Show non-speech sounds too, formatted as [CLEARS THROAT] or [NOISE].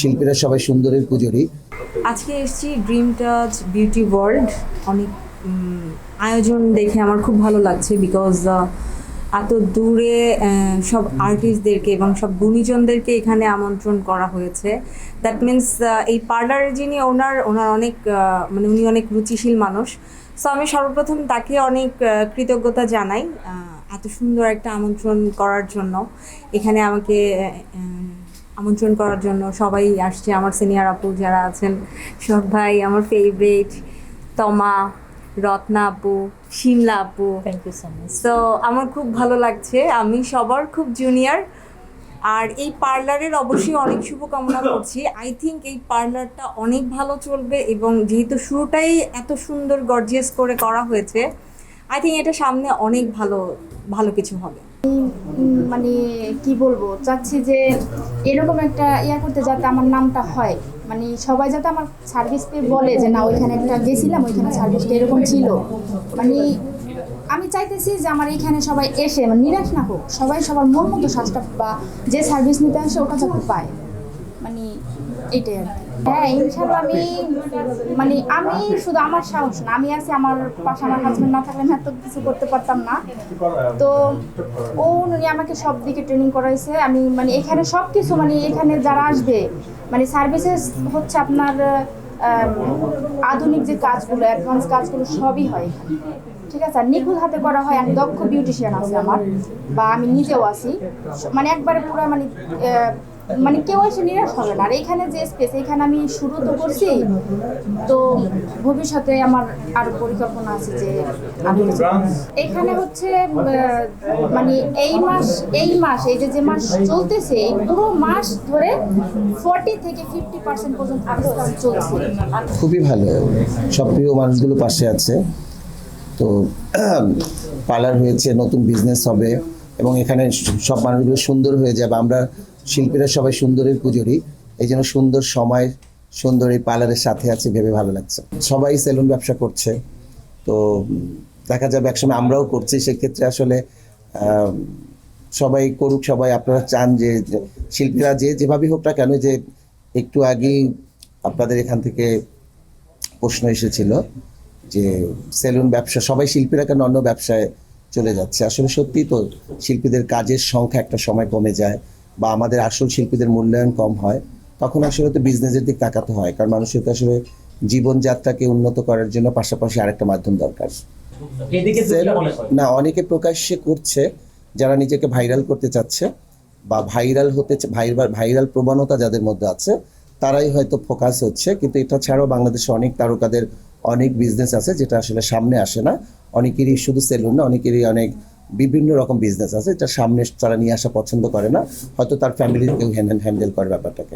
শিল্পীরা সবাই সুন্দরের পুজোরি আজকে এসেছি ড্রিম টাচ বিউটি ওয়ার্ল্ড অনেক আয়োজন দেখে আমার খুব ভালো লাগছে বিকজ এত দূরে সব আর্টিস্টদেরকে এবং সব গুণীজনদেরকে এখানে আমন্ত্রণ করা হয়েছে। দ্যাট মিন্স এই পার্লারের যিনি ওনার ওনার অনেক মানে উনি অনেক রুচিশীল মানুষ। সো আমি সর্বপ্রথম তাকে অনেক কৃতজ্ঞতা জানাই এত সুন্দর একটা আমন্ত্রণ করার জন্য। এখানে আমাকে আমন্ত্রণ করার জন্য সবাই আসছে আমার সিনিয়র আপু যারা আছেন সব ভাই আমার ফেভারিট তমা রত্না আপু শিমলা আপু। Thank you so much so আমার খুব ভালো লাগছে আমি সবার খুব জুনিয়র আর এই পার্লারের অবশ্যই অনেক শুভকামনা করছি। আই থিঙ্ক এই পার্লারটা অনেক ভালো চলবে এবং যেহেতু শুরুটাই এত সুন্দর গর্জিয়াস করে করা হয়েছে আই থিঙ্ক এটা সামনে অনেক ভালো ভালো কিছু হবে। মানে কি বলব, চাচ্ছি যে এরকম একটা ইয়া করতে যাতে আমার নামটা হয়। মানে সবাই যাতে আমার সার্ভিস পেয়ে বলে যে, না, ওইখানে একটা গেছিলাম, ওইখানে সার্ভিসটা এরকম ছিল। মানে আমি চাইতেছি যে আমার এইখানে সবাই এসে মানে নিরাশ না হোক, সবাই সবার মন মতো সাজটা বা যে সার্ভিস নিতে আসে, ওটা যাতে পায়। মানে এটাই আর কি। হ্যাঁ ইনশাল্লাহ আমি মানে আমি শুধু আমার সাহস না, আমি আছি আমার পাশে, আমার হাজবেন্ড না থাকলে আমি এত কিছু করতে পারতাম না। তো ও, উনি আমাকে সব দিকে ট্রেনিং করাইছে, আমি মানে এখানে সব কিছু মানে এখানে যারা আসবে মানে সার্ভিসেস হচ্ছে আপনার আধুনিক যে কাজগুলো অ্যাডভান্স কাজগুলো সবই হয় ঠিক আছে? আর নিখুঁত হাতে করা হয় আর দক্ষ বিউটিশিয়ান আছে আমার, বা আমি নিজেও আছি। মানে একবারে পুরো মানে মানে কেউ এসে নিরাশ হবে না। আর এখানে যে স্পেস এখানে আমি শুরু তো করছি। তো ভবিষ্যতে আমার আরও পরিকল্পনা আছে যে। এখানে হচ্ছে মানে এই মাস এই মাস, এই যে যে মাস চলতেছে, এই পুরো মাস ধরে ফর্টি থেকে ফিফটি পার্সেন্ট পর্যন্ত চলছে। খুবই ভালো। সব প্রিয় মানুষগুলো পাশে আছে। তো [CLEARS THROAT] পার্লার হয়েছে, নতুন বিজনেস হবে এবং এখানে সব মানুষগুলো সুন্দর হয়ে যাবে। আমরা শিল্পীরা সবাই সুন্দরের পুজোরই। এই জন্য সুন্দর সময়, সুন্দর এই পার্লারের সাথে আছে, ভেবে ভালো লাগছে। সবাই সেলুন ব্যবসা করছে। তো দেখা যাবে একসময় আমরাও করছি। সেক্ষেত্রে আসলে সবাই করুক, সবাই আপনারা চান যে শিল্পীরা যে যেভাবেই হোক না কেন, যে একটু আগেই আপনাদের এখান থেকে প্রশ্ন এসেছিল যে সেলুন ব্যবসা, সবাই শিল্পীরা কেন অন্য ব্যবসায় চলে যাচ্ছে? আসলে সত্যি তো শিল্পীদের কাজের সংখ্যা একটা সময় কমে যায়। বা আমাদের আসল শিল্পীদের মূল্যায়ন কম হয় তখন আসলে তো বিজনেসের দিক তাকাতে হয় কারণ মানুষের তো আসলে জীবনযাত্রাকে উন্নত করার জন্য পাশাপাশি আরেকটা মাধ্যম দরকার। না অনেকে প্রকাশ্যে করছে যারা নিজেকে ভাইরাল করতে চাচ্ছে বা ভাইরাল হতে ভাইরাল ভাইরাল প্রবণতা যাদের মধ্যে আছে তারাই হয়তো ফোকাস হচ্ছে কিন্তু এটা ছাড়াও বাংলাদেশে অনেক তারকাদের অনেক বিজনেস আছে যেটা আসলে সামনে আসে না। অনেকেরই শুধু সেলুন না অনেকেরই অনেক বিভিন্ন রকম বিজনেস আছে যেটা সামনে তারা নিয়ে আসা পছন্দ করে না, হয়তো তার ফ্যামিলির কেউ হ্যান্ডেল করে ব্যাপারটাকে।